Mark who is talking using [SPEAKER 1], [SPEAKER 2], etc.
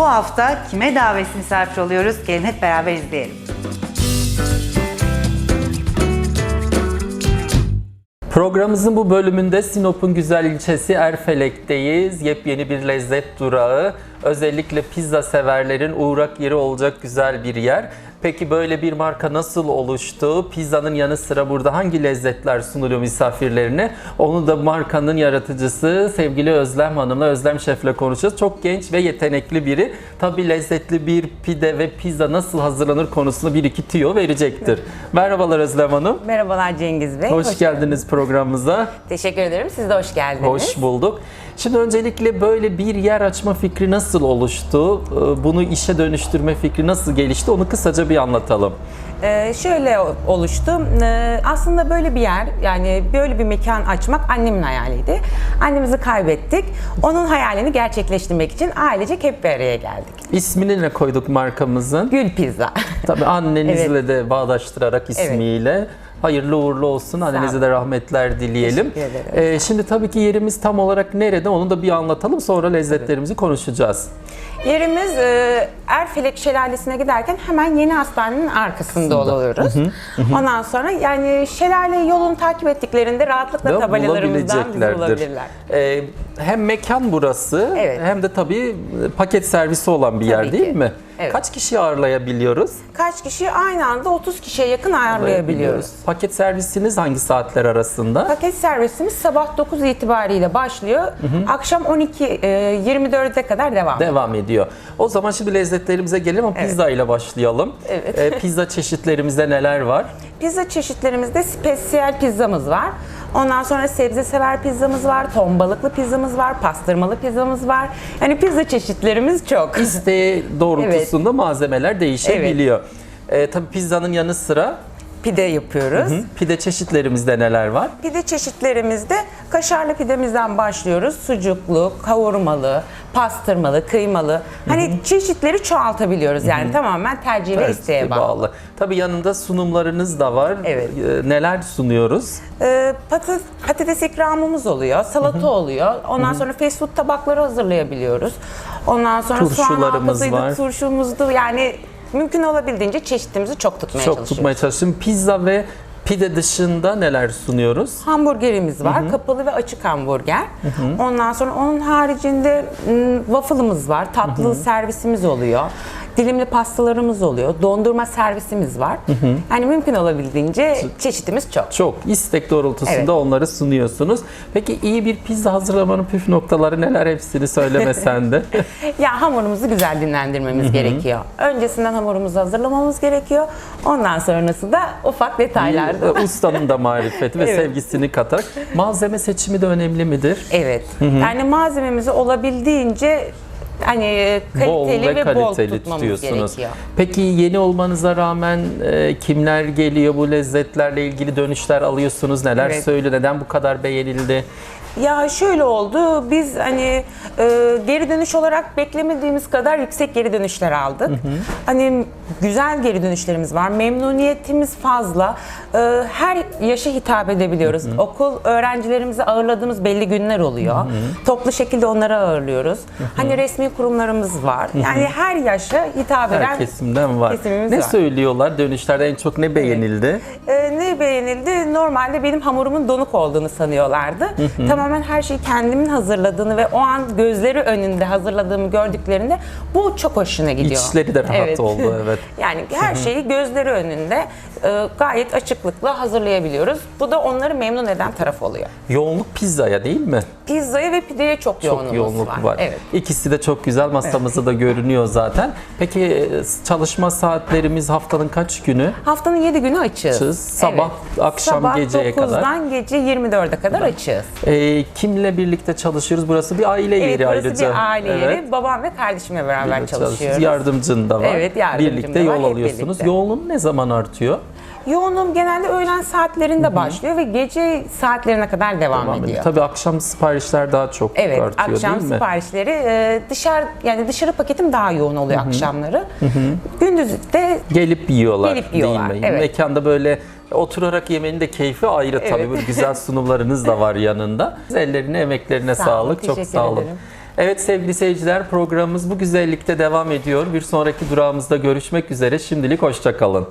[SPEAKER 1] Bu hafta kime davetsiz misafir oluyoruz? Gelin hep beraber izleyelim.
[SPEAKER 2] Programımızın bu bölümünde Sinop'un güzel ilçesi Erfelek'teyiz. Yepyeni bir lezzet durağı. Özellikle pizza severlerin uğrak yeri olacak güzel bir yer. Peki böyle bir marka nasıl oluştu? Pizzanın yanı sıra burada hangi lezzetler sunuluyor misafirlerine? Onu da markanın yaratıcısı sevgili Özlem Hanım'la, Özlem Şef'le konuşacağız. Çok genç ve yetenekli biri. Tabii lezzetli bir pide ve pizza nasıl hazırlanır konusunda bir iki tüyo verecektir. Merhabalar Özlem Hanım.
[SPEAKER 3] Merhabalar Cengiz Bey.
[SPEAKER 2] Hoş, geldiniz programımıza.
[SPEAKER 3] Teşekkür ederim. Siz de hoş geldiniz.
[SPEAKER 2] Hoş bulduk. Şimdi öncelikle böyle bir yer açma fikri nasıl oluştu? Ee, Bunu işe dönüştürme fikri nasıl gelişti? Onu kısaca bir anlatalım.
[SPEAKER 3] Ee, şöyle oluştu. Ee, aslında böyle bir yer, yani böyle bir mekan açmak annemin hayaliydi. Annemizi kaybettik. Onun hayalini gerçekleştirmek için ailecek hep bir araya geldik.
[SPEAKER 2] İsmini ne koyduk markamızın?
[SPEAKER 3] Gül Pizza.
[SPEAKER 2] Tabii annenizle de bağdaştırarak ismiyle. Hayırlı uğurlu olsun. Annenize de rahmetler dileyelim. Ee, şimdi tabii ki yerimiz tam olarak nerede? Onu da bir anlatalım. Sonra lezzetlerimizi konuşacağız.
[SPEAKER 3] Yerimiz e, Erfelek Şelalesi'ne giderken hemen yeni hastanenin arkasında oluyoruz. Ondan sonra yani şelale yolunu takip ettiklerinde rahatlıkla
[SPEAKER 2] Ve
[SPEAKER 3] tabelalarımızdan bizi bulabilirler.
[SPEAKER 2] Ee, hem mekan burası
[SPEAKER 3] Evet.
[SPEAKER 2] hem de tabii paket servisi olan bir yer
[SPEAKER 3] Tabii
[SPEAKER 2] değil
[SPEAKER 3] ki.
[SPEAKER 2] mi?
[SPEAKER 3] Evet.
[SPEAKER 2] Kaç kişi ağırlayabiliyoruz?
[SPEAKER 3] Kaç kişi aynı anda 30 kişiye yakın ayarlayabiliyoruz.
[SPEAKER 2] Paket servisiniz hangi saatler arasında?
[SPEAKER 3] Paket servisimiz sabah 9 itibariyle başlıyor. Akşam 12 e, 24'e kadar devam ediyor.
[SPEAKER 2] Devam ediyor. O zaman şimdi lezzetlerimize gelelim ama pizza ile başlayalım.
[SPEAKER 3] Evet.
[SPEAKER 2] Ee, pizza çeşitlerimizde neler var?
[SPEAKER 3] Pizza çeşitlerimizde spesiyel pizzamız var. Ondan sonra sebze sever pizzamız var, ton balıklı pizzamız var, pastırmalı pizzamız var. Yani pizza çeşitlerimiz çok.
[SPEAKER 2] İsteği doğrultusunda malzemeler değişebiliyor. Ee, tabii pizzanın yanı sıra
[SPEAKER 3] Pide yapıyoruz.
[SPEAKER 2] pide çeşitlerimizde neler var?
[SPEAKER 3] Pide çeşitlerimizde kaşarlı pidemizden başlıyoruz. Sucuklu, kavurmalı, pastırmalı, kıymalı. Hani çeşitleri çoğaltabiliyoruz. Yani tamamen tercih ve isteğe bağlı.
[SPEAKER 2] Tabii yanında sunumlarınız da var.
[SPEAKER 3] Evet.
[SPEAKER 2] Ee, neler sunuyoruz?
[SPEAKER 3] Ee, patates, patates ikramımız oluyor, salata oluyor. Ondan sonra fast food tabakları hazırlayabiliyoruz. Ondan sonra soğan
[SPEAKER 2] Turşularımız
[SPEAKER 3] halkasıydı,
[SPEAKER 2] var.
[SPEAKER 3] turşumuzdu. Yani mümkün olabildiğince çeşitimizi çok tutmaya
[SPEAKER 2] Çok
[SPEAKER 3] çalışıyoruz.
[SPEAKER 2] tutmaya çalıştım. Pizza ve pide dışında neler sunuyoruz?
[SPEAKER 3] Hamburgerimiz var. Kapalı ve açık hamburger. Ondan sonra onun haricinde m, waffle'ımız var. Tatlı servisimiz oluyor. Dilimli pastalarımız oluyor. Dondurma servisimiz var. Yani mümkün olabildiğince çeşitimiz çok.
[SPEAKER 2] Çok istek doğrultusunda
[SPEAKER 3] Evet.
[SPEAKER 2] onları sunuyorsunuz. Peki iyi bir pizza hazırlamanın püf noktaları neler hepsini söylemesen de.
[SPEAKER 3] Ya hamurumuzu güzel dinlendirmemiz gerekiyor. Öncesinden hamurumuzu hazırlamamız gerekiyor. Ondan sonrası da ufak
[SPEAKER 2] e, Ustanın da marifeti ve
[SPEAKER 3] Evet.
[SPEAKER 2] sevgisini katarak. Malzeme seçimi de önemli midir?
[SPEAKER 3] Evet. Yani malzememizi olabildiğince hani
[SPEAKER 2] bol
[SPEAKER 3] kaliteli
[SPEAKER 2] ve,
[SPEAKER 3] ve, bol
[SPEAKER 2] kaliteli
[SPEAKER 3] tutmamız
[SPEAKER 2] tutuyorsunuz.
[SPEAKER 3] gerekiyor.
[SPEAKER 2] Peki yeni olmanıza rağmen e, kimler geliyor bu lezzetlerle ilgili dönüşler alıyorsunuz? Neler
[SPEAKER 3] Evet.
[SPEAKER 2] söylüyor? Neden bu kadar beğenildi?
[SPEAKER 3] Ya şöyle oldu, biz hani e, geri dönüş olarak beklemediğimiz kadar yüksek geri dönüşler aldık. Hani güzel geri dönüşlerimiz var, memnuniyetimiz fazla. E, her yaşa hitap edebiliyoruz. Okul öğrencilerimizi ağırladığımız belli günler oluyor. Toplu şekilde onları ağırlıyoruz. Hani resmi kurumlarımız var. Yani her yaşa hitap eden
[SPEAKER 2] Her kesimden var.
[SPEAKER 3] kesimimiz
[SPEAKER 2] Ne
[SPEAKER 3] var.
[SPEAKER 2] söylüyorlar? Dönüşlerde en çok ne beğenildi?
[SPEAKER 3] Ee, ne beğenildi? Normalde benim hamurumun donuk olduğunu sanıyorlardı. Tamamen her şeyi kendimin hazırladığını ve o an gözleri önünde hazırladığımı gördüklerinde bu çok hoşuna gidiyor.
[SPEAKER 2] İçleri de rahat oldu, evet.
[SPEAKER 3] yani her şeyi gözleri önünde e, gayet açıklıkla hazırlayabiliyoruz. Bu da onları memnun eden taraf oluyor.
[SPEAKER 2] Yoğunluk pizzaya değil mi?
[SPEAKER 3] Pizzaya ve pideye çok,
[SPEAKER 2] Çok
[SPEAKER 3] yoğunluğumuz
[SPEAKER 2] yoğunluk var.
[SPEAKER 3] Evet.
[SPEAKER 2] İkisi de çok güzel masamızda da görünüyor zaten. Peki e, çalışma saatlerimiz haftanın kaç günü?
[SPEAKER 3] Haftanın 7 günü açığız.
[SPEAKER 2] Açığız. Sabah, akşam,
[SPEAKER 3] Sabah
[SPEAKER 2] geceye kadar.
[SPEAKER 3] 9'dan gece 24'e kadar açığız.
[SPEAKER 2] Ee, kimle birlikte çalışıyoruz? Burası bir aile
[SPEAKER 3] Evet
[SPEAKER 2] yeri
[SPEAKER 3] burası
[SPEAKER 2] ayrıca.
[SPEAKER 3] bir aile
[SPEAKER 2] Evet.
[SPEAKER 3] yeri. Babam ve kardeşimle beraber
[SPEAKER 2] Birlikte
[SPEAKER 3] çalışıyoruz.
[SPEAKER 2] Yardımcın da var.
[SPEAKER 3] Evet, yardımcım
[SPEAKER 2] Birlikte
[SPEAKER 3] da var,
[SPEAKER 2] yol
[SPEAKER 3] hep
[SPEAKER 2] alıyorsunuz.
[SPEAKER 3] birlikte.
[SPEAKER 2] Yoğunluğun ne zaman artıyor?
[SPEAKER 3] Yoğunluğum genelde öğlen saatlerinde başlıyor ve gece saatlerine kadar devam,
[SPEAKER 2] Devam ediyor. Tabii akşam siparişler daha çok
[SPEAKER 3] Evet,
[SPEAKER 2] artıyor
[SPEAKER 3] akşam
[SPEAKER 2] değil mi?
[SPEAKER 3] siparişleri e, dışarı yani dışarı paketim daha yoğun oluyor akşamları. Gündüz de
[SPEAKER 2] Gelip yiyorlar,
[SPEAKER 3] Gelip yiyorlar,
[SPEAKER 2] değil mi?
[SPEAKER 3] evet.
[SPEAKER 2] Mekanda böyle oturarak yemenin de keyfi ayrı tabii.
[SPEAKER 3] Evet.
[SPEAKER 2] Böyle güzel sunumlarınız da var yanında. Ellerine, emeklerine
[SPEAKER 3] Sağ
[SPEAKER 2] sağlık. Çok sağ olun.
[SPEAKER 3] ederim.
[SPEAKER 2] Evet sevgili seyirciler programımız bu güzellikte devam ediyor. Bir sonraki durağımızda görüşmek üzere. Şimdilik hoşçakalın.